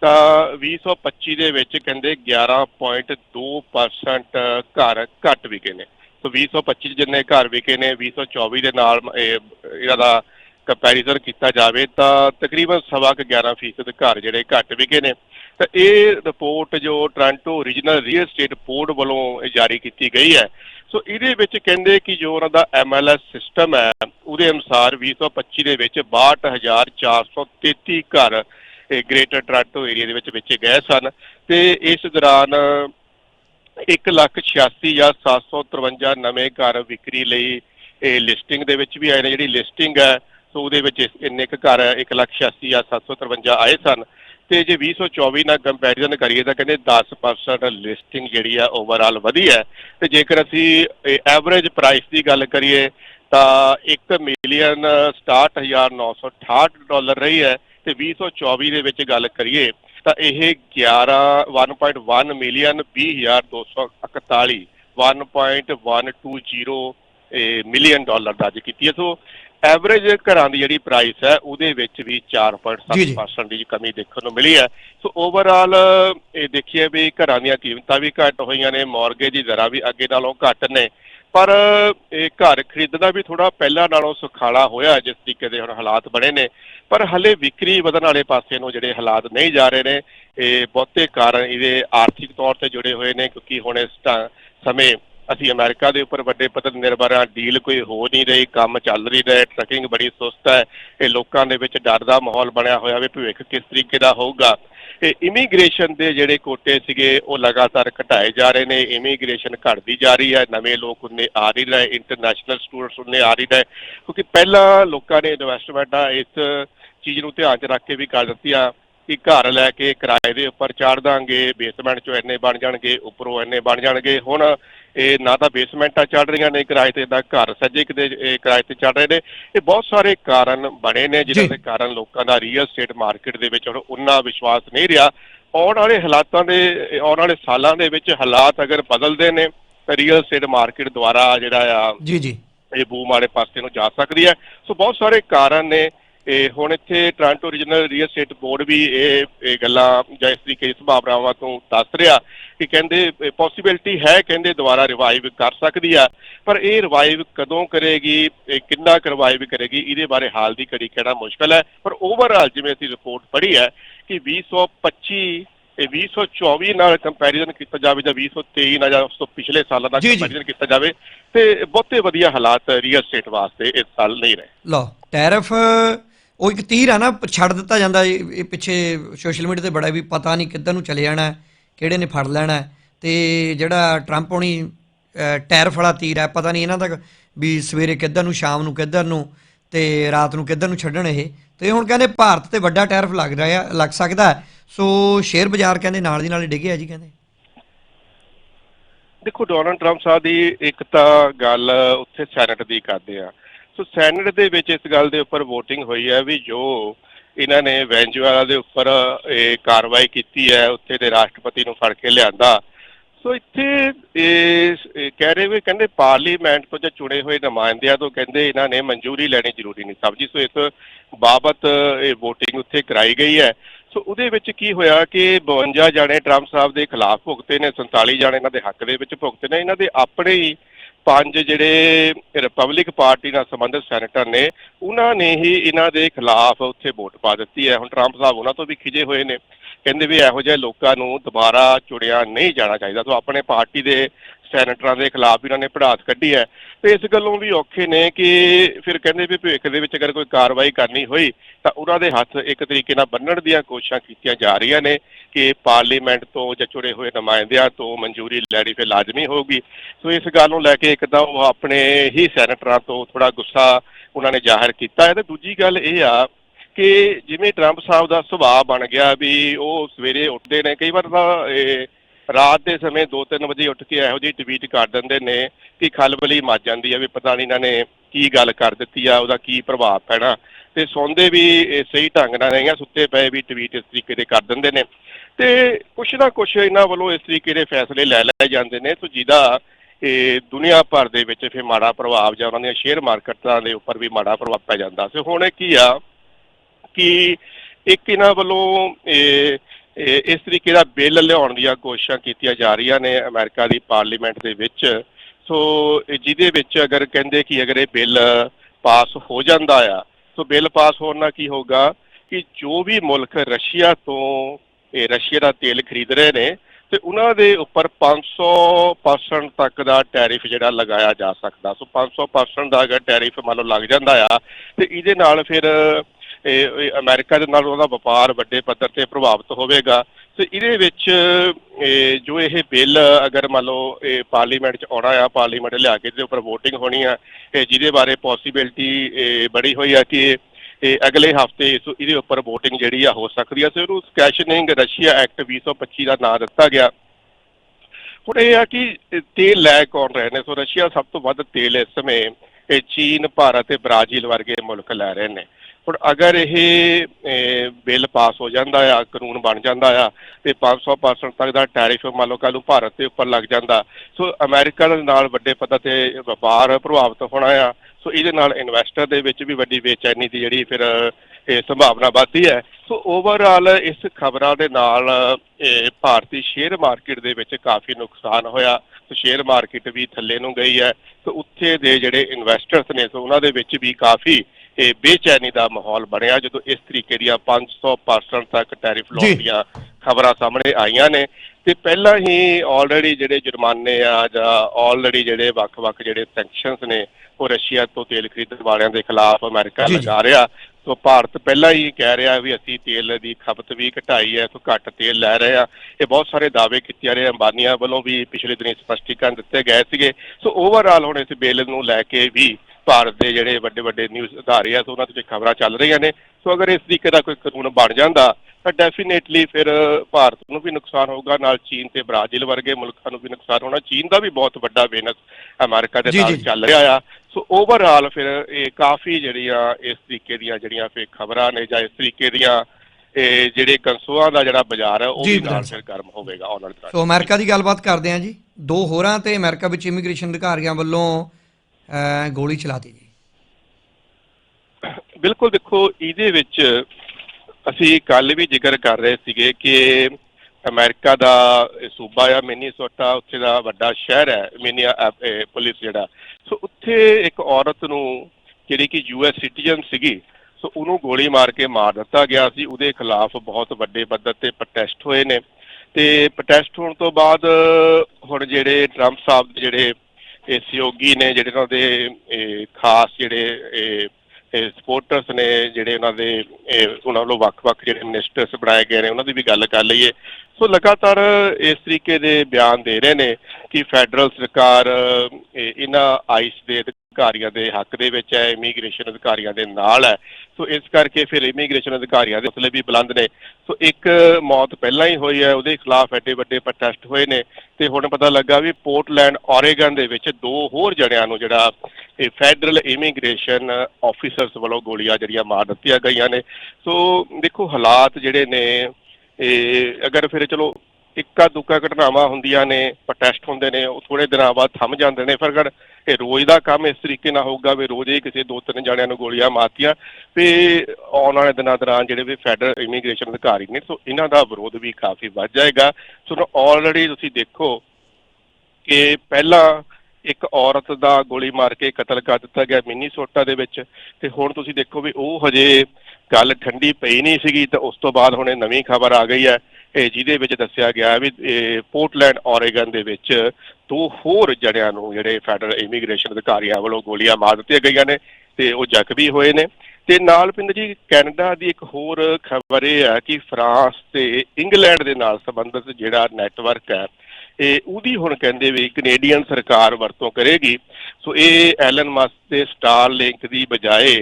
ਤਾਂ 2025 ਦੇ ਵਿੱਚ ਕਹਿੰਦੇ 11.2% ਘਰ ਘੱਟ ਵਿਕੇ ਨੇ। ਸੋ 2025 'ਚ ਜਿੰਨੇ ਘਰ ਵਿਕੇ ਨੇ 2024 ਦੇ ਨਾਲ ਇਹ ਇਹਨਾਂ ਦਾ ਕੰਪੈਰੀਜ਼ਨ ਕੀਤਾ ਜਾਵੇ, ਤਾਂ ਤਕਰੀਬਨ ਸਵਾ ਕੁ 11 ਫੀਸਦ ਘਰ ਜਿਹੜੇ ਘੱਟ ਵਿਕੇ ਨੇ। ਤਾਂ ਇਹ ਰਿਪੋਰਟ ਜੋ Toronto regional real estate board ਵੱਲੋਂ ਜਾਰੀ ਕੀਤੀ ਗਈ ਹੈ ਸੋ ਇਹਦੇ ਵਿੱਚ ਕਹਿੰਦੇ ਕਿ ਜੋ ਉਹਨਾਂ ਦਾ ਐਮਐਲਐਸ ਸਿਸਟਮ ਹੈ ਉਹਦੇ ਅਨੁਸਾਰ 2025 ਦੇ ਵਿੱਚ 62433 ਘਰ ਇਹ ਗ੍ਰੇਟਰ ਟੋਰਾਂਟੋ ਏਰੀਆ ਦੇ ਵਿੱਚ ਵਿੱਚ ਗਏ ਸਨ ਤੇ ਇਸ ਦੌਰਾਨ 1,86,753 ਨਵੇਂ ਘਰ ਵਿਕਰੀ ਲਈ ਇਹ ਲਿਸਟਿੰਗ ਦੇ ਵਿੱਚ ਵੀ ਆਏ ਨੇ। ਜਿਹੜੀ ਲਿਸਟਿੰਗ ਹੈ ਸੋ ਉਹਦੇ ਵਿੱਚ ਇੰਨੇ ਕੁ ਘਰ 1,86,753 ਆਏ ਸਨ। ਤੇ ਜੇ 2024 ਨਾਲ ਕੰਪੈਰੀਜ਼ਨ ਕਰੀਏ ਤਾਂ ਕਹਿੰਦੇ 10% ਲਿਸਟਿੰਗ ਜਿਹੜੀ ਆ ਓਵਰਆਲ ਵਧੀ ਹੈ। ਤੇ ਜੇਕਰ ਅਸੀਂ ਐਵਰੇਜ ਪ੍ਰਾਈਸ ਦੀ ਗੱਲ ਕਰੀਏ ਤਾਂ 1 ਮਿਲੀਅਨ 67968 ਡਾਲਰ ਰਹੀ ਹੈ ਤੇ 2024 ਦੇ ਵਿੱਚ ਗੱਲ ਕਰੀਏ ਤਾਂ ਇਹ 11 1.1 ਮਿਲੀਅਨ 20241 1.120 ਮਿਲੀਅਨ ਡਾਲਰ ਦਰਜ ਕੀਤੀ ਹੈ। ਸੋ ਐਵਰੇਜ ਘਰਾਂ ਦੀ ਜਿਹੜੀ ਪ੍ਰਾਈਸ ਹੈ ਉਹਦੇ ਵਿੱਚ ਵੀ ਜੀ, ਜੀ। 4.7% ਦੀ ਕਮੀ ਦੇਖਣ ਨੂੰ ਮਿਲੀ ਹੈ। ਸੋ ਓਵਰਆਲ ਇਹ ਦੇਖੀਏ ਵੀ ਘਰਾਂ ਦੀਆਂ ਕੀਮਤਾਂ ਵੀ ਘੱਟ ਹੋਈਆਂ ਨੇ ਮਾਰਗੇਜ ਦੀ ਦਰਾਂ ਵੀ ਅੱਗੇ ਨਾਲੋਂ ਘੱਟ ਨੇ। ਪਰ ਇਹ ਘਰ ਖਰੀਦਣਾ ਵੀ ਥੋੜਾ ਪਹਿਲਾਂ ਨਾਲੋਂ ਸੁਖਾਲਾ ਹੋਇਆ ਜਿਸ ਤਰੀਕੇ ਦੇ ਹੁਣ ਹਾਲਾਤ ਬਣੇ ਨੇ। ਪਰ ਹਲੇ ਵਿਕਰੀ ਵਧਣ ਵਾਲੇ ਪਾਸੇ ਨੂੰ ਜਿਹੜੇ ਹਾਲਾਤ ਨਹੀਂ ਜਾ ਰਹੇ ਨੇ ਇਹ ਬਹੁਤੇ ਕਾਰਨ ਇਹਦੇ ਆਰਥਿਕ ਤੌਰ ਤੇ ਜੁੜੇ ਹੋਏ ਨੇ ਕਿਉਂਕਿ ਹੁਣ ਇਸ ਸਮੇਂ ਅਸੀਂ ਅਮਰੀਕਾ ਦੇ ਉੱਪਰ ਵੱਡੇ ਪੱਧਰ ਨਿਰਭਰ ਹਾਂ ਡੀਲ ਕੋਈ ਹੋ ਨਹੀਂ ਰਹੀ, ਕੰਮ ਚੱਲ ਰਹੀ ਰਿਹਾ ਟਰਕਿੰਗ ਬੜੀ ਸੁਸਤ ਹੈ, ਇਹ ਲੋਕਾਂ ਦੇ ਵਿੱਚ ਡਰ ਦਾ ਮਾਹੌਲ ਬਣਿਆ ਹੋਇਆ ਵੀ ਭਵਿੱਖ ਕਿਸ ਤਰੀਕੇ ਦਾ ਹੋਊਗਾ। ਇਹ ਇਮੀਗ੍ਰੇਸ਼ਨ ਦੇ ਜਿਹੜੇ ਕੋਟੇ ਸੀਗੇ, ਉਹ ਲਗਾਤਾਰ ਘਟਾਏ ਜਾ ਰਹੇ ਨੇ ਇਮੀਗ੍ਰੇਸ਼ਨ ਘਟਦੀ ਜਾ ਰਹੀ ਹੈ, ਨਵੇਂ ਲੋਕ ਉਹਨੇ ਆ ਰਹੀ ਰਹੇ ਇੰਟਰਨੈਸ਼ਨਲ ਸਟੂਡੈਂਟਸ ਉਹਨੇ ਆ ਰਹੀ ਰਹੇ, ਕਿਉਂਕਿ ਪਹਿਲਾਂ ਲੋਕਾਂ ਨੇ ਇਨਵੈਸਟਮੈਂਟਾਂ ਇਸ ਚੀਜ਼ ਨੂੰ ਧਿਆਨ 'ਚ ਰੱਖ ਕੇ ਵੀ ਕਰ ਦਿੱਤੀਆਂ। ਕਿ ਘਰ ਲੈ ਕੇ ਕਿਰਾਏ ਦੇ ਉੱਪਰ ਚਾੜ ਦਾਂਗੇ ਬੇਸਮੈਂਟ 'ਚੋਂ ਇੰਨੇ ਬਣ ਜਾਣਗੇ ਉੱਪਰੋਂ ਇੰਨੇ ਬਣ ਜਾਣਗੇ। ਹੁਣ ਇਹ ਨਾ ਤਾਂ ਬੇਸਮੈਂਟਾਂ ਚੜ ਰਹੀਆਂ ਨੇ ਕਿਰਾਏ ਤੇ ਦਾ ਘਰ ਸੱਜੇ ਕਿਤੇ ਇਹ ਕਿਰਾਏ ਤੇ ਚੜ ਰਹੇ ਨੇ। ਇਹ ਬਹੁਤ ਸਾਰੇ ਕਾਰਨ ਬਣੇ ਨੇ ਜਿਨ੍ਹਾਂ। ਦੇ ਕਾਰਨ ਲੋਕਾਂ ਦਾ ਰੀਅਲ ਸਟੇਟ ਮਾਰਕੀਟ ਦੇ ਵਿੱਚ ਹੁਣ ਉਨਾ ਵਿਸ਼ਵਾਸ ਨਹੀਂ ਰਿਹਾ। ਆਉਣ ਵਾਲੇ ਹਾਲਾਤਾਂ ਦੇ ਆਉਣ ਵਾਲੇ ਸਾਲਾਂ ਦੇ ਵਿੱਚ ਹਾਲਾਤ ਅਗਰ ਬਦਲਦੇ ਨੇ ਤਾਂ ਰੀਅਲ ਸਟੇਟ ਮਾਰਕੀਟ ਦੁਆਰਾ ਜਿਹੜਾ ਆ ਜੀ ਜੀ। ਇਹ ਬੂਮ ਵਾਲੇ ਪਾਸੇ ਨੂੰ ਜਾ ਸਕਦੀ ਹੈ। ਸੋ ਬਹੁਤ ਸਾਰੇ ਕਾਰਨ ਨੇ ਇਹ ਹੁਣ ਇੱਥੇ Toronto regional real estate board ਵੀ ਇਹ ਇਹ ਗੱਲਾਂ ਜਾਂ ਇਸ ਤਰੀਕੇ ਦੀ ਸੰਭਾਵਨਾਵਾਂ ਤੋਂ ਦੱਸ ਰਿਹਾ ਕਿ ਕਹਿੰਦੇ ਪੋਸਿਬਿਲਿਟੀ ਹੈ ਕਹਿੰਦੇ ਦੁਬਾਰਾ ਰਿਵਾਈਵ ਕਰ ਸਕਦੀ ਆ ਪਰ ਇਹ ਰਿਵਾਈਵ ਕਦੋਂ ਕਰੇਗੀ ਇਹ ਕਿੰਨਾ ਰਿਵਾਈਵ ਕਰੇਗੀ ਇਹਦੇ ਬਾਰੇ ਹਾਲ ਦੀ ਘੜੀ ਕਹਿਣਾ ਮੁਸ਼ਕਲ ਹੈ ਪਰ ਓਵਰਆਲ ਜਿਵੇਂ ਅਸੀਂ ਰਿਪੋਰਟ ਪੜ੍ਹੀ ਹੈ ਕਿ 2025 ਇਹ 2024 ਨਾਲ ਕੰਪੈਰੀਜ਼ਨ ਕੀਤਾ ਜਾਵੇ ਜਾਂ 2023 ਨਾਲ ਜਾਂ ਉਸ ਤੋਂ ਪਿਛਲੇ ਸਾਲਾਂ ਦਾ। ਕੰਪੈਰੀਜ਼ਨ ਕੀਤਾ ਜਾਵੇ ਤੇ ਬਹੁਤੇ ਵਧੀਆ ਹਾਲਾਤ ਰੀਅਲ ਸਟੇਟ ਵਾਸਤੇ ਇਸ ਸਾਲ ਨਹੀਂ ਰਹੇ ਲਓ ਟੈਰਿਫ ਉਹ ਇੱਕ ਤੀਰ ਆ ਨਾ ਛੱਡ ਦਿੱਤਾ ਜਾਂਦਾ ਇਹ ਇਹ ਪਿੱਛੇ ਸੋਸ਼ਲ ਮੀਡੀਆ ਤੇ ਬੜਾ ਵੀ ਪਤਾ ਨਹੀਂ ਕਿੱਧਰ ਨੂੰ ਚਲੇ ਜਾਣਾ ਕਿਹੜੇ ਨੇ ਫੜ ਲੈਣਾ। ਹੈ ਤੇ ਜਿਹੜਾ ਟਰੰਪ ਹੋਣੀ ਅ, ਟੈਰਿਫ ਵਾਲਾ ਤੀਰ ਹੈ ਪਤਾ ਨਹੀਂ ਇਹਨਾਂ ਤੱਕ ਵੀ ਸਵੇਰੇ ਕਿੱਧਰ ਨੂੰ ਸ਼ਾਮ ਨੂੰ ਕਿੱਧਰ ਨੂੰ ਤੇ ਰਾਤ ਨੂੰ ਕਿੱਧਰ ਨੂੰ ਛੱਡਣ ਇਹ। ਤੇ ਹੁਣ ਕਹਿੰਦੇ ਭਾਰਤ ਤੇ ਵੱਡਾ ਟੈਰਫ ਲੱਗ ਰਿਹਾ ਲੱਗ ਸਕਦਾ ਸੋ ਸ਼ੇਅਰ ਬਾਜ਼ਾਰ ਕਹਿੰਦੇ ਨਾਲ ਦੀ ਨਾਲ ਡਿੱਗੇ ਆ ਜੀ ਕਹਿੰਦੇ। ਦੇਖੋ ਡੋਨਲਡ ਟਰੰਪ ਸਾਹਿਬ ਦੀ ਇੱਕ ਤਾਂ ਗੱਲ ਉੱਥੇ ਸੈਨੇਟ ਦੀ ਕਰਦੇ ਆ। ਸੋ ਸੈਨੇਟ ਦੇ ਵਿੱਚ ਇਸ ਗੱਲ ਦੇ ਉੱਪਰ VOTING ਹੋਈ ਹੈ ਵੀ ਜੋ ਇਹਨਾਂ ਨੇ ਵੈਂਜੂਆਲਾ ਦੇ ਉੱਪਰ ਇਹ ਕਾਰਵਾਈ ਕੀਤੀ ਹੈ, ਉੱਥੇ ਦੇ ਰਾਸ਼ਟਰਪਤੀ ਨੂੰ ਫੜ ਕੇ ਲਿਆਂਦਾ। ਸੋ ਇੱਥੇ, ਇਹ ਕਹਿ ਰਹੇ ਵੀ ਕਹਿੰਦੇ ਪਾਰਲੀਮੈਂਟ ਤੋਂ ਜਾਂ ਚੁਣੇ ਹੋਏ ਨੁਮਾਇੰਦਿਆਂ ਤੋਂ ਕਹਿੰਦੇ ਇਹਨਾਂ ਨੇ ਮਨਜ਼ੂਰੀ ਲੈਣੀ ਜ਼ਰੂਰੀ ਨਹੀਂ ਜੀ। ਸੋ ਇਸ ਬਾਬਤ ਇਹ VOTING ਉੱਥੇ ਕਰਾਈ ਗਈ ਹੈ। ਸੋ ਉਹਦੇ ਵਿੱਚ ਕੀ ਹੋਇਆ ਕਿ 52 ਜਾਣੇ ਟਰੰਪ ਸਾਹਿਬ ਦੇ ਖਿਲਾਫ ਭੁਗਤੇ ਨੇ 47 ਜਾਣੇ ਇਹਨਾਂ ਦੇ ਹੱਕ ਦੇ ਵਿੱਚ ਭੁਗਤੇ ਨੇ, ਇਹਨਾਂ ਦੇ ਆਪਣੇ ਹੀ ਪੰਜ ਜਿਹੜੇ ਰਿਪਬਲਿਕ ਪਾਰਟੀ ਨਾਲ ਸੰਬੰਧਿਤ ਸੈਨੇਟਰ ਨੇ, ਉਹਨਾਂ ਨੇ ਹੀ ਇਹਨਾਂ ਦੇ ਖਿਲਾਫ ਉੱਥੇ ਵੋਟ ਪਾ ਦਿੱਤੀ ਹੈ। ਹੁਣ ਟਰੰਪ ਸਾਹਿਬ ਉਹਨਾਂ ਤੋਂ ਵੀ ਖਿਜੇ ਹੋਏ ਨੇ। ਕਹਿੰਦੇ ਵੀ ਇਹੋ ਜਿਹੇ ਲੋਕਾਂ ਨੂੰ ਦੁਬਾਰਾ ਚੁਣਿਆ ਨਹੀਂ ਜਾਣਾ ਚਾਹੀਦਾ। ਸੋ ਆਪਣੇ ਪਾਰਟੀ ਦੇ ਸੈਨੇਟਰਾਂ ਦੇ ਖਿਲਾਫ ਇਹਨਾਂ ਨੇ ਪੜਾਸ ਕੱਢੀ ਹੈ। ਤੇ ਇਸ ਗੱਲੋਂ ਵੀ ਔਖੇ ਨੇ ਕਿ ਫਿਰ ਕਹਿੰਦੇ ਵੀ ਭਵਿੱਖ ਦੇ ਵਿੱਚ ਅਗਰ ਕੋਈ ਕਾਰਵਾਈ ਕਰਨੀ ਹੋਈ, ਤਾਂ ਉਹਨਾਂ ਦੇ ਹੱਥ ਇੱਕ ਤਰੀਕੇ ਨਾਲ ਬੰਨਣ ਦੀਆਂ ਕੋਸ਼ਿਸ਼ਾਂ ਕੀਤੀਆਂ ਜਾ ਰਹੀਆਂ ਨੇ ਕਿ ਪਾਰਲੀਮੈਂਟ ਤੋਂ ਜਾਂ ਚੁਣੇ ਹੋਏ ਨੁਮਾਇੰਦਿਆਂ ਤੋਂ ਮਨਜ਼ੂਰੀ ਲੈਣੀ ਫਿਰ ਲਾਜ਼ਮੀ ਹੋਊਗੀ। ਸੋ ਇਸ ਗੱਲ ਨੂੰ ਲੈ ਕੇ ਇੱਕ ਤਾਂ ਉਹ ਆਪਣੇ ਹੀ ਸੈਨੇਟਰਾਂ ਤੋਂ ਥੋੜਾ ਗੁੱਸਾ ਉਹਨਾਂ ਨੇ ਜ਼ਾਹਿਰ ਕੀਤਾ ਹੈ। ਤੇ ਦੂਜੀ ਗੱਲ ਇਹ ਆ ਕਿ ਜਿਵੇਂ ਟਰੰਪ ਸਾਹਿਬ ਦਾ ਸੁਭਾਅ ਬਣ ਗਿਆ ਵੀ ਉਹ ਸਵੇਰੇ ਉੱਠਦੇ ਨੇ, ਕਈ ਵਾਰ ਤਾਂ ਇਹ ਰਾਤ ਦੇ ਸਮੇਂ 2-3 ਵਜੇ ਉੱਠ ਕੇ ਇਹੋ ਜਿਹੀ ਟਵੀਟ ਕਰ ਦਿੰਦੇ ਨੇ ਕਿ ਖਲਬਲੀ ਮੱਚ ਜਾਂਦੀ ਹੈ ਵੀ ਪਤਾ ਨਹੀਂ ਇਹਨਾਂ ਨੇ ਕੀ ਗੱਲ ਕਰ ਦਿੱਤੀ ਆ, ਉਹਦਾ ਕੀ ਪ੍ਰਭਾਵ ਪੈਣਾ। ਤੇ ਸੌਂਦੇ ਵੀ ਇਹ ਸਹੀ ਢੰਗ ਨਾਲ ਨਹੀਂ ਆ, ਸੁੱਤੇ ਪਏ ਵੀ ਟਵੀਟ ਇਸ ਤਰੀਕੇ ਦੇ ਕਰ ਦਿੰਦੇ ਨੇ। ਤੇ ਕੁਛ ਨਾ ਕੁਛ ਇਹਨਾਂ ਵੱਲੋਂ ਇਸ ਤਰੀਕੇ ਦੇ ਫੈਸਲੇ ਲੈ ਲਏ ਜਾਂਦੇ ਨੇ ਸੋ ਜਿਹਦਾ ਇਹ ਦੁਨੀਆ ਭਰ ਦੇ ਵਿੱਚ ਫਿਰ ਮਾੜਾ ਪ੍ਰਭਾਵ ਜਾਂ ਉਹਨਾਂ ਦੀਆਂ ਸ਼ੇਅਰ ਮਾਰਕੀਟਾਂ ਦੇ ਉੱਪਰ ਵੀ ਮਾੜਾ ਪ੍ਰਭਾਵ ਪੈ ਜਾਂਦਾ। ਸੋ ਹੁਣ ਇਹ ਕੀ ਆ ਕਿ ਇੱਕ ਇਹਨਾਂ ਵੱਲੋਂ ਇਹ ਇਸ ਤਰੀਕੇ ਦਾ ਬਿੱਲ ਲਿਆਉਣ ਦੀਆਂ ਕੋਸ਼ਿਸ਼ਾਂ ਕੀਤੀਆਂ ਜਾ ਰਹੀਆਂ ਨੇ ਅਮਰੀਕਾ ਦੀ ਪਾਰਲੀਮੈਂਟ ਦੇ ਵਿੱਚ। ਸੋ ਜਿਹਦੇ ਵਿੱਚ ਅਗਰ ਕਹਿੰਦੇ ਕਿ ਅਗਰ ਇਹ ਬਿੱਲ ਪਾਸ ਹੋ ਜਾਂਦਾ ਆ, ਸੋ ਬਿੱਲ ਪਾਸ ਹੋਣ ਨਾਲ ਕੀ ਹੋਊਗਾ ਕਿ ਜੋ ਵੀ ਮੁਲਕ ਰਸ਼ੀਆ ਤੋਂ ਇਹ ਰਸ਼ੀਆ ਦਾ ਤੇਲ ਖਰੀਦ ਰਹੇ ਨੇ, ਤੇ ਉਹਨਾਂ ਦੇ ਉੱਪਰ 500% ਤੱਕ ਦਾ ਟੈਰਿਫ ਜਿਹੜਾ ਲਗਾਇਆ ਜਾ ਸਕਦਾ। ਸੋ 500% ਦਾ ਅਗਰ ਟੈਰਿਫ ਮੰਨ ਲਓ ਲੱਗ ਜਾਂਦਾ ਆ, ਤੇ ਇਹਦੇ ਨਾਲ ਫਿਰ ਅਮਰੀਕਾ ਦੇ ਨਾਲ ਉਹਦਾ ਵਪਾਰ ਵੱਡੇ ਪੱਧਰ ਤੇ ਪ੍ਰਭਾਵਿਤ ਹੋਵੇਗਾ। ਸੋ ਇਹਦੇ ਵਿੱਚ ਜੋ ਇਹ ਬਿੱਲ ਅਗਰ ਮੰਨ ਲਓ, ਇਹ ਪਾਰਲੀਮੈਂਟ ਚ ਆਉਣਾ ਆ, ਪਾਰਲੀਮੈਂਟ ਲਿਆ ਕੇ ਇਹਦੇ ਉੱਪਰ VOTING ਹੋਣੀ ਆ, ਇਹ ਜਿਹਦੇ ਬਾਰੇ ਪੋਸਿਬਿਲਿਟੀ ਬੜੀ ਹੋਈ ਆ ਕਿ ਇਹ ਅਗਲੇ ਹਫ਼ਤੇ ਇਸ, ਇਹਦੇ ਉੱਪਰ VOTING ਜਿਹੜੀ ਆ ਹੋ ਸਕਦੀ ਆ। ਸੋ ਇਹਨੂੰ ਸਕੈਸ਼ਨਿੰਗ ਰਸ਼ੀਆ ਐਕਟ 2025 ਦਾ ਨਾਂ ਦਿੱਤਾ ਗਿਆ। ਹੁਣ ਇਹ ਆ ਕਿ ਤੇਲ ਲੈ ਕੌਣ ਰਹੇ ਨੇ? ਸੋ ਰਸ਼ੀਆ ਸਭ ਤੋਂ ਵੱਧ ਤੇਲ ਇਸ ਸਮੇਂ, ਇਹ ਚੀਨ, ਭਾਰਤ ਤੇ ਬ੍ਰਾਜ਼ੀਲ ਵਰਗੇ ਮੁਲਕ ਲੈ ਰਹੇ ਨੇ। ਹੁਣ ਅਗਰ ਇਹ ਬਿੱਲ ਪਾਸ ਹੋ ਜਾਂਦਾ ਆ, ਕਾਨੂੰਨ ਬਣ ਜਾਂਦਾ ਆ, ਤੇ 500% ਤੱਕ ਦਾ ਟੈਰਿਫ ਮੰਨ ਲਓ ਕੱਲ ਨੂੰ ਭਾਰਤ ਦੇ ਉੱਪਰ ਲੱਗ ਜਾਂਦਾ, ਸੋ ਅਮਰੀਕਾ ਦੇ ਨਾਲ ਵੱਡੇ ਪੱਧਰ ਤੇ ਵਪਾਰ ਪ੍ਰਭਾਵਿਤ ਹੋਣਾ ਆ, ਸੋ ਇਹਦੇ ਨਾਲ ਇਨਵੈਸਟਰ ਦੇ ਵਿੱਚ ਵੀ ਵੱਡੀ ਬੇਚੈਨੀ ਦੀ ਜਿਹੜੀ ਫਿਰ, ਇਹ ਸੰਭਾਵਨਾ ਵੱਧਦੀ ਹੈ, ਸੋ ਓਵਰਆਲ ਇਸ ਖਬਰਾਂ ਦੇ ਨਾਲ ਭਾਰਤੀ ਸ਼ੇਅਰ ਮਾਰਕੀਟ ਦੇ ਵਿੱਚ ਕਾਫੀ ਨੁਕਸਾਨ ਹੋਇਆ, ਸੋ ਸ਼ੇਅਰ ਮਾਰਕੀਟ ਵੀ ਥੱਲੇ ਨੂੰ ਗਈ ਹੈ ਸੋ ਉੱਥੇ ਦੇ ਜਿਹੜੇ ਇਨਵੈਸਟਰਸ ਨੇ, ਸੋ ਉਹਨਾਂ ਦੇ ਵਿੱਚ ਵੀ ਕਾਫੀ ਇਹ ਬੇਚੈਨੀ ਦਾ ਮਾਹੌਲ ਬਣਿਆ ਜਦੋਂ ਇਸ ਤਰੀਕੇ ਦੀਆਂ 500% ਤੱਕ ਟੈਰਿਫ। ਲਾਉਣ ਦੀਆਂ ਖਬਰਾਂ ਸਾਹਮਣੇ ਆਈਆਂ ਨੇ। ਤੇ ਪਹਿਲਾਂ ਹੀ ਆਲਰੇਡੀ ਜਿਹੜੇ ਜੁਰਮਾਨੇ ਆ ਜਾਂ ਆਲਰੇਡੀ ਜਿਹੜੇ ਵੱਖ-ਵੱਖ ਜਿਹੜੇ ਸੈਂਕਸ਼ਨਸ ਨੇ ਉਹ ਰਸ਼ੀਆ ਤੋਂ ਤੇਲ ਖਰੀਦਣ ਵਾਲਿਆਂ ਦੇ ਖਿਲਾਫ ਅਮਰੀਕਾ। ਲਗਾ ਰਿਹਾ। ਸੋ ਭਾਰਤ ਪਹਿਲਾਂ ਹੀ ਕਹਿ ਰਿਹਾ ਵੀ ਅਸੀਂ ਤੇਲ ਦੀ ਖਪਤ ਵੀ ਘਟਾਈ ਹੈ ਸੋ ਘੱਟ ਤੇਲ ਲੈ ਰਹੇ ਆ ਇਹ ਬਹੁਤ ਸਾਰੇ ਦਾਅਵੇ ਕੀਤੇ ਜਾ ਰਹੇ ਅੰਬਾਨੀਆਂ ਵੱਲੋਂ ਵੀ ਪਿਛਲੇ ਦਿਨੀ ਸਪਸ਼ਟੀਕਰਨ ਦਿੱਤੇ ਗਏ ਸੀਗੇ। ਸੋ ਓਵਰਆਲ ਹੁਣ ਇਸ ਬਿੱਲ ਨੂੰ ਲੈ ਕੇ ਵੀ ਭਾਰਤ ਦੇ ਜਿਹੜੇ ਵੱਡੇ ਵੱਡੇ ਨਿਊਜ਼ ਅਦਾਰੇ ਆ ਸੋ ਉਹਨਾਂ ਤੇ ਖਬਰਾਂ ਚੱਲ ਰਹੀਆਂ ਨੇ ਸੋ ਅਗਰ ਇਸ ਤਰੀਕੇ ਦਾ ਕੋਈ ਕਾਨੂੰਨ ਬਣ ਜਾਂਦਾ ਤਾਂ ਡੈਫੀਨੇਟਲੀ ਫਿਰ ਭਾਰਤ ਨੂੰ ਵੀ ਨੁਕਸਾਨ ਹੋਊਗਾ ਨਾਲ ਚੀਨ ਤੇ ਬ੍ਰਾਜ਼ੀਲ ਵਰਗੇ ਮੁਲਕਾਂ ਨੂੰ ਵੀ ਨੁਕਸਾਨ ਹੋਣਾ ਚੀਨ ਦਾ ਵੀ ਬਹੁਤ ਵੱਡਾ ਬਿਜ਼ਨਸ ਅਮਰੀਕਾ ਦੇ ਨਾਲ। ਚੱਲ ਰਿਹਾ ਆ ਸੋ ਓਵਰਆਲ ਫਿਰ ਇਹ ਕਾਫੀ ਜਿਹੜੀਆਂ ਇਸ ਤਰੀਕੇ ਦੀਆਂ ਜਿਹੜੀਆਂ ਫਿਰ ਖਬਰਾਂ ਨੇ ਜਾਂ ਇਸ ਤਰੀਕੇ ਦੀਆਂ ਇਹ ਜਿਹੜੇ ਕੰਸੂਆਂ ਦਾ ਜਿਹੜਾ ਬਾਜ਼ਾਰ ਹੈ ਉਹ ਵੀ ਨਾਲ। ਫਿਰ ਗਰਮ ਹੋਵੇਗਾ ਆਉਣ ਵਾਲੇ। ਸੋ ਅਮਰੀਕਾ ਦੀ ਗੱਲਬਾਤ ਕਰਦੇ ਹਾਂ ਜੀ ਦੋ ਹੋਰਾਂ ਤੇ ਅਮਰੀਕਾ ਵਿੱਚ ਇਮੀਗ੍ਰੇਸ਼ਨ ਅਧਿਕਾਰੀਆਂ ਵੱਲੋਂ ਗੋਲੀ ਚਲਾਤੀ ਜੀ। ਬਿਲਕੁਲ ਦੇਖੋ, ਇਹਦੇ ਵਿੱਚ ਅਸੀਂ ਕੱਲ ਵੀ ਜ਼ਿਕਰ ਕਰ ਰਹੇ ਸੀਗੇ ਕਿ ਅਮਰੀਕਾ ਦਾ ਸੂਬਾ ਆ, ਮਿਨੀਸੋਟਾ, ਉੱਥੇ ਦਾ ਵੱਡਾ ਸ਼ਹਿਰ ਹੈ ਮਿਨੀਆ ਪੁਲਿਸ ਜਿਹੜਾ। ਸੋ ਉੱਥੇ ਇੱਕ ਔਰਤ ਨੂੰ ਜਿਹੜੀ ਕਿ ਯੂਐਸ ਸਿਟੀਜ਼ਨ ਸੀਗੀ, ਸੋ ਉਹਨੂੰ ਗੋਲੀ ਮਾਰ ਕੇ ਮਾਰ ਦਿੱਤਾ ਗਿਆ ਸੀ। ਉਹਦੇ ਖਿਲਾਫ ਬਹੁਤ ਵੱਡੇ ਪੱਧਰ ਤੇ ਪ੍ਰੋਟੈਸਟ ਹੋਏ ਨੇ। ਤੇ ਪ੍ਰੋਟੈਸਟ ਹੋਣ ਤੋਂ ਬਾਅਦ ਹੁਣ ਜਿਹੜੇ ਟਰੰਪ ਸਾਹਿਬ, ਜਿਹੜੇ ਸਹਿਯੋਗੀ ਨੇ ਜਿਹੜੇ ਉਹਨਾਂ ਦੇ ਇਹ, ਖਾਸ ਜਿਹੜੇ ਸਪੋਰਟਰਸ ਨੇ ਜਿਹੜੇ ਉਹਨਾਂ ਦੇ ਇਹ, ਉਹਨਾਂ ਵੱਲੋਂ ਵੱਖ-ਵੱਖ ਜਿਹੜੇ ਮਿਨਿਸਟਰਸ ਬਣਾਏ ਗਏ ਨੇ ਉਹਨਾਂ ਦੀ ਵੀ ਗੱਲ ਕਰ ਲਈਏ। ਸੋ ਲਗਾਤਾਰ ਇਸ ਤਰੀਕੇ ਦੇ ਬਿਆਨ ਦੇ ਰਹੇ ਨੇ ਕਿ ਫੈਡਰਲ ਸਰਕਾਰ ਇਹਨਾਂ ਆਈਸ ਦੇ ਅਧਿਕਾਰੀਆਂ ਦੇ ਹੱਕ ਦੇ ਵਿੱਚ ਹੈ ਇਮੀਗ੍ਰੇਸ਼ਨ ਅਧਿਕਾਰੀਆਂ ਦੇ ਨਾਲ ਹੈ। ਸੋ ਇਸ ਕਰਕੇ ਫਿਰ ਇਮੀਗ੍ਰੇਸ਼ਨ ਅਧਿਕਾਰੀਆਂ ਦੇ ਹੌਸਲੇ ਵੀ ਬੁਲੰਦ ਨੇ। ਸੋ ਇੱਕ ਮੌਤ ਪਹਿਲਾਂ ਹੀ ਹੋਈ ਹੈ, ਉਹਦੇ ਖਿਲਾਫ ਐਡੇ ਵੱਡੇ ਪ੍ਰੋਟੈਸਟ ਹੋਏ ਨੇ। ਤੇ ਹੁਣ ਪਤਾ ਲੱਗਾ ਵੀ ਪੋਰਟਲੈਂਡ ਔਰੇਗਨ ਦੇ ਵਿੱਚ ਦੋ ਹੋਰ ਜਣਿਆਂ ਨੂੰ ਜਿਹੜਾ ਇਹ ਫੈਡਰਲ ਇਮੀਗ੍ਰੇਸ਼ਨ ਆਫੀਸਰਸ ਵੱਲੋਂ ਗੋਲੀਆਂ ਜਿਹੜੀਆਂ ਮਾਰ ਦਿੱਤੀਆਂ ਗਈਆਂ ਨੇ। ਸੋ ਦੇਖੋ ਹਾਲਾਤ ਜਿਹੜੇ ਨੇ, ਇਹ ਅਗਰ ਫਿਰ ਚਲੋ ਇੱਕਾ ਦੁੱਕਾ ਘਟਨਾਵਾਂ ਹੁੰਦੀਆਂ ਨੇ ਪ੍ਰੋਟੈਸਟ ਹੁੰਦੇ ਨੇ, ਉਹ ਥੋੜੇ ਦਿਨਾਂ ਬਾਅਦ ਥੰਮ ਜਾਂਦੇ ਨੇ। ਫਿਰ ਅਗਰ ਇਹ ਰੋਜ਼ ਦਾ ਕੰਮ ਇਸ ਤਰੀਕੇ ਨਾਲ ਹੋਊਗਾ ਵੀ ਰੋਜ਼ ਹੀ ਕਿਸੇ ਦੋ ਤਿੰਨ ਜਣਿਆਂ ਨੂੰ ਗੋਲੀਆਂ ਮਾਰਤੀਆਂ ਤੇ ਆਉਣ ਵਾਲੇ ਦਿਨਾਂ ਦੌਰਾਨ ਜਿਹੜੇ ਵੀ ਫੈਡਰਲ ਇਮੀਗ੍ਰੇਸ਼ਨ ਅਧਿਕਾਰੀ ਨੇ, ਸੋ ਇਹਨਾਂ ਦਾ ਵਿਰੋਧ ਵੀ ਕਾਫੀ ਵੱਧ ਜਾਏਗਾ। ਸੋ ਆਲਰੇਡੀ ਤੁਸੀਂ ਦੇਖੋ ਕਿ ਪਹਿਲਾਂ ਇੱਕ ਔਰਤ ਦਾ ਗੋਲੀ ਮਾਰ ਕੇ ਕਤਲ ਕਰ ਦਿੱਤਾ ਗਿਆ ਮਿਨੀਸੋਟਾ ਦੇ ਵਿੱਚ ਤੇ ਹੁਣ ਤੁਸੀਂ ਦੇਖੋ ਵੀ ਉਹ ਹਜੇ ਗੱਲ ਠੰਡੀ ਪਈ ਨਹੀਂ ਸੀਗੀ ਤਾਂ ਉਸ ਤੋਂ ਬਾਅਦ ਹੁਣ ਇਹ ਨਵੀਂ ਖਬਰ ਆ ਗਈ ਹੈ ਜਿਹਦੇ ਵਿੱਚ ਦੱਸਿਆ ਗਿਆ ਵੀ, ਇਹ ਪੋਰਟਲੈਂਡ ਔਰੇਗਨ ਦੇ ਵਿੱਚ ਦੋ ਹੋਰ ਜਣਿਆਂ ਨੂੰ ਜਿਹੜੇ ਫੈਡਰਲ ਇਮੀਗ੍ਰੇਸ਼ਨ ਅਧਿਕਾਰੀਆਂ ਵੱਲੋਂ ਗੋਲੀਆਂ ਮਾਰ ਦਿੱਤੀਆਂ ਗਈਆਂ ਨੇ ਤੇ ਉਹ ਜ਼ਖਮੀ ਹੋਏ ਨੇ। ਤੇ ਨਾਲ ਪਿੰਡ ਜੀ, ਕੈਨੇਡਾ ਦੀ ਇੱਕ ਹੋਰ ਖਬਰ ਇਹ ਹੈ ਕਿ ਫਰਾਂਸ ਤੇ ਇੰਗਲੈਂਡ ਦੇ ਨਾਲ ਸੰਬੰਧਿਤ ਜਿਹੜਾ ਨੈਟਵਰਕ ਹੈ, ਇਹ ਉਹਦੀ ਹੁਣ ਕਹਿੰਦੇ ਵੀ ਕੈਨੇਡੀਅਨ ਸਰਕਾਰ ਵਰਤੋਂ ਕਰੇਗੀ। ਸੋ ਇਹ ਐਲਨ ਮਸਕ ਦੇ ਸਟਾਰ ਲਿੰਕ ਦੀ ਬਜਾਏ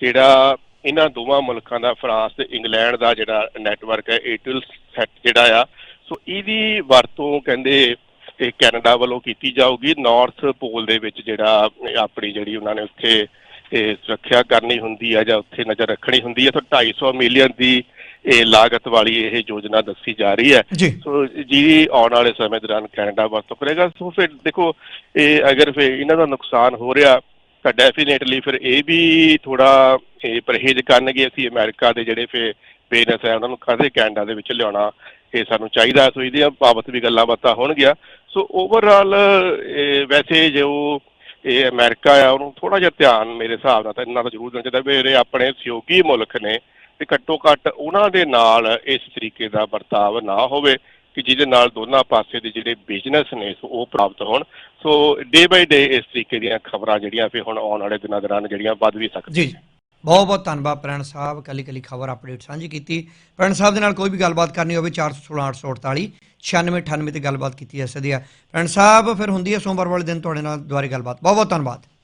ਜਿਹੜਾ ਇਹਨਾਂ ਦੋਵਾਂ ਮੁਲਕਾਂ ਦਾ ਫਰਾਂਸ ਤੇ ਇੰਗਲੈਂਡ ਦਾ ਜਿਹੜਾ ਨੈਟਵਰਕ ਹੈ ਏਅਰਟੈਲ ਸੈਟ ਜਿਹੜਾ ਆ ਸੋ ਇਹਦੀ ਵਰਤੋਂ ਕਹਿੰਦੇ ਇਹ ਕੈਨੇਡਾ ਵੱਲੋਂ ਕੀਤੀ ਜਾਊਗੀ। ਨਾਰਥ ਪੋਲ ਦੇ ਵਿੱਚ ਜਿਹੜਾ ਆਪਣੀ ਜਿਹੜੀ ਉਹਨਾਂ ਨੇ ਉੱਥੇ ਇਹ ਸੁਰੱਖਿਆ ਕਰਨੀ ਹੁੰਦੀ ਹੈ ਜਾਂ ਉੱਥੇ ਨਜ਼ਰ ਰੱਖਣੀ ਹੁੰਦੀ ਹੈ ਤਾਂ 250 ਮਿਲੀਅਨ ਦੀ ਇਹ ਲਾਗਤ ਵਾਲੀ ਇਹ ਯੋਜਨਾ ਦੱਸੀ ਜਾ ਰਹੀ ਹੈ। ਸੋ ਜੀ ਆਉਣ ਵਾਲੇ ਸਮੇਂ ਦੌਰਾਨ ਕੈਨੇਡਾ ਵਰਤੋਂ ਕਰੇਗਾ। ਸੋ ਫਿਰ ਦੇਖੋ ਇਹ ਅਗਰ ਫਿਰ ਇਹਨਾਂ ਦਾ ਨੁਕਸਾਨ ਹੋ ਰਿਹਾ ਤਾਂ ਡੈਫੀਨੇਟਲੀ ਫਿਰ ਇਹ ਵੀ ਥੋੜਾ ਇਹ ਪਰਹੇਜ਼ ਕਰਨਗੇ ਅਸੀਂ ਅਮਰੀਕਾ ਦੇ ਜਿਹੜੇ ਫਿਰ ਬਿਜ਼ਨਸ ਹੈ, ਉਹਨਾਂ ਨੂੰ ਕਦੇ ਕੈਨੇਡਾ ਦੇ ਵਿੱਚ ਲਿਆਉਣਾ ਇਹ ਸਾਨੂੰ ਚਾਹੀਦਾ। ਸੋ ਇਹਦੀਆਂ ਬਾਬਤ ਵੀ ਗੱਲਾਂ ਬਾਤਾਂ ਹੋਣਗੀਆਂ। ਸੋ ਓਵਰਆਲ ਵੈਸੇ ਜੋ ਇਹ ਅਮਰੀਕਾ ਆ, ਉਹਨੂੰ ਥੋੜਾ ਜਿਹਾ ਧਿਆਨ ਮੇਰੇ ਹਿਸਾਬ ਨਾਲ ਤਾਂ ਇਹਨਾਂ ਦਾ ਜ਼ਰੂਰ ਦੇਣਾ ਚਾਹੀਦਾ ਵੀ ਜਿਹੜੇ ਆਪਣੇ ਸਹਿਯੋਗੀ ਮੁਲਕ ਨੇ ਤੇ ਘੱਟੋ ਘੱਟ ਉਹਨਾਂ ਦੇ ਨਾਲ ਇਸ ਤਰੀਕੇ ਦਾ ਵਰਤਾਵ ਨਾ ਹੋਵੇ। ਕਿ ਜਿਹਦੇ ਨਾਲ ਦੋਨਾਂ ਪਾਸੇ ਦੇ ਜਿਹੜੇ ਬਿਜ਼ਨਸ ਨੇ, ਸੋ ਉਹ ਪ੍ਰਾਪਤ ਹੋਣ। ਸੋ ਡੇ ਬਾਈ ਡੇ ਇਸ ਤਰੀਕੇ ਦੀਆਂ ਖਬਰਾਂ ਜਿਹੜੀਆਂ ਫਿਰ ਹੁਣ ਆਉਣ ਵਾਲੇ ਦਿਨਾਂ ਦੌਰਾਨ ਜਿਹੜੀਆਂ ਵੱਧ ਵੀ ਸਕਦੀਆਂ ਜੀ ਜੀ। ਬਹੁਤ ਬਹੁਤ ਧੰਨਵਾਦ ਪ੍ਰਣ ਸਾਹਿਬ ਕੱਲੀ ਕੱਲੀ ਖਬਰ ਅਪਡੇਟ ਸਾਂਝੀ ਕੀਤੀ। ਪ੍ਰਣ ਸਾਹਿਬ ਦੇ ਨਾਲ ਕੋਈ ਵੀ ਗੱਲਬਾਤ ਕਰਨੀ ਹੋਵੇ 416 848 9698 ਤੇ ਗੱਲਬਾਤ ਕੀਤੀ ਜਾ ਸਕਦੀ ਹੈ ਪ੍ਰਣ ਸਾਹਿਬ, ਫਿਰ ਹੁੰਦੀ ਹੈ ਸੋਮਵਾਰ ਵਾਲੇ ਦਿਨ ਤੁਹਾਡੇ ਨਾਲ ਦੁਬਾਰੇ ਗੱਲਬਾਤ। ਬਹੁਤ ਬਹੁਤ ਧੰਨਵਾਦ।